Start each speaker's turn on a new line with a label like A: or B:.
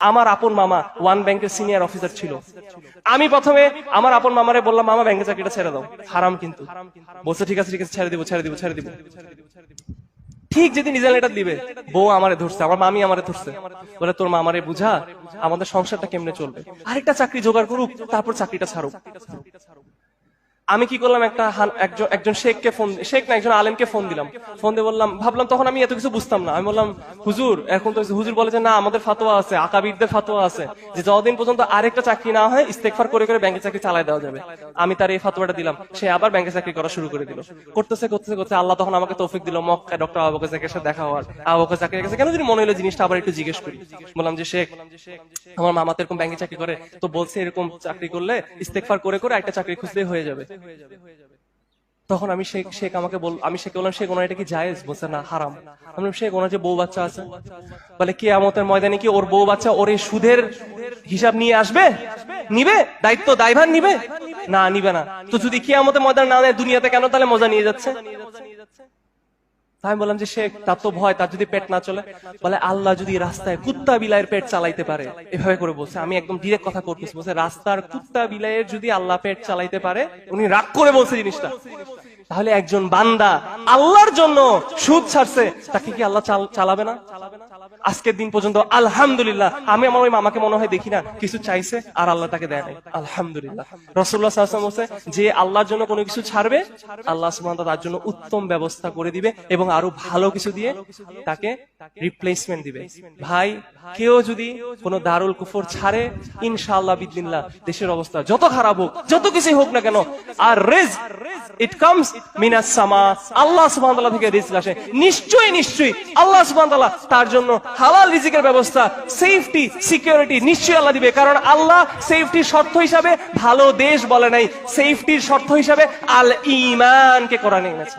A: আমার আপন মামা ওয়ান ব্যাংকের সিনিয়র অফিসার ছিল। আমি প্রথমে আমার আপন মামারে বললাম, মামা ব্যাংকে চাকরিটা ছেড়ে দাও। হারাম কিন্তু। বলছে, ঠিক আছে ঠিক আছে, ছেড়ে দিব ছেড়ে দিব ছেড়ে দিব। ঠিক যেদিন রিজাল্ট লেটার দিবে, বউ আমারে ধরছে, আমার মামি আমারে ধরছে। বলে, তোর মামারে বুঝা, আমাদের সংসারটা কেমনে চলবে? আরেকটা চাকরি জোগাড় করুক, তারপর চাকরিটা ছাড়ুক। আমি কি করলাম, একটা একজন একজন শেখকে ফোন শেখ না, একজন আলেমকে ফোন দিলাম। ফোন দিয়ে বললাম, ভাবলাম তখন আমি এত কিছু বুঝতাম না। আমি বললাম, হুজুর, এখন তো হুজুর বলে যে, না, আমাদের ফাতোয়া আছে, আকাবিরদের ফাতোয়া আছে, যে যতদিন পর্যন্ত আরেকটা চাকরি না হয় ইস্তেকফার করে করে ব্যাংকে চাকরি চালায় দেওয়া যাবে। আমি তার এই ফাতোয়াটা দিলাম। সে আবার ব্যাংকে চাকরি করা শুরু করে দিল। করতেছে করতেছে করতে আল্লাহ তখন আমাকে তৌফিক দিল মক্কা ডক্টর আবুকে চাকরির সাথে দেখা হওয়ার। আবুকে চাকরির কাছে কেন যদি মনে হলো জিনিসটা আবার একটু জিজ্ঞেস করি। বললাম যে, শেখ, আমার মামা তো এরকম ব্যাংকে চাকরি করে, তো বলছে এরকম চাকরি করলে ইস্তেকফার করে করে একটা চাকরি খুঁজলেই হয়ে যাবে। তখন আমি শেখ শেখ আমাকে বল আমি শেখ বললাম শেখ ওনার এটা কি জায়েজ? বলছে না হারাম। আমি বললাম, শেখ ওনার যে বউ বাচ্চা আছে। বলে কি আমতের ময়দানে কি ওর বউ বাচ্চা ওর এই সুদের হিসাব নিয়ে আসবে? নিবে? দায়িত্ব দায়ভার নিবে? না নিবে না। তো যদি কি আমতের ময়দান না দেয় দুনিয়াতে কেন তাহলে মজা নিয়ে যাচ্ছে? আমি বললাম যে শেখ তার তো ভয় তার যদি পেট না চলে, বলে আল্লাহ যদি রাস্তায় কুত্তা বিলাইয়ের পেট চালাইতে পারে। এভাবে করে বলছে। আমি একদম ডিরেক্ট কথা করতেছি। বলছে, রাস্তার কুত্তা বিলাইয়ের যদি আল্লাহ পেট চালাইতে পারে, উনি রাগ করে বলছে জিনিসটা। তাহলে একজন বান্দা আল্লাহর জন্য সুদ ছাড়ছে, তাকে কি আল্লাহ চাল- চালাবে না? আজকের দিন পর্যন্ত আলহামদুলিল্লাহ। আমি আমার ওই মামাকে মনে হয় দেখি না। কিছু চাইছে আর আল্লাহ তাকে দেয় নাই। আলহামদুলিল্লাহ। রসুল্লাহ যে আল্লাহর জন্য কোনো কিছু ছাড়বে, আল্লাহ তার জন্য উত্তম ব্যবস্থা করে দিবে এবং আরও ভালো কিছু দিয়ে তাকে রিপ্লেসমেন্ট দিবে। ভাই, কেউ যদি কোনো দারুল কুফর ছাড়ে, ইনশাআল্লাহ বিদিল্লাহ দেশের অবস্থা যত খারাপ হোক, যত কিছুই হোক না কেন, আর রেজ ইট কামস মিনাস আল্লাহ তাআলা থেকে রিজক আসে। নিশ্চয়ই নিশ্চয়ই, আল্লাহ তাআলা তার জন্য হালাল রিজিকের ব্যবস্থা সেফটি সিকিউরিটি নিশ্চয়ই আল্লাহ দিবে। কারণ আল্লাহ সেফটির শর্ত হিসাবে ভালো দেশ বলে নাই। সেফটির শর্ত হিসাবে আল ইমানকে কোরআনে এনেছে।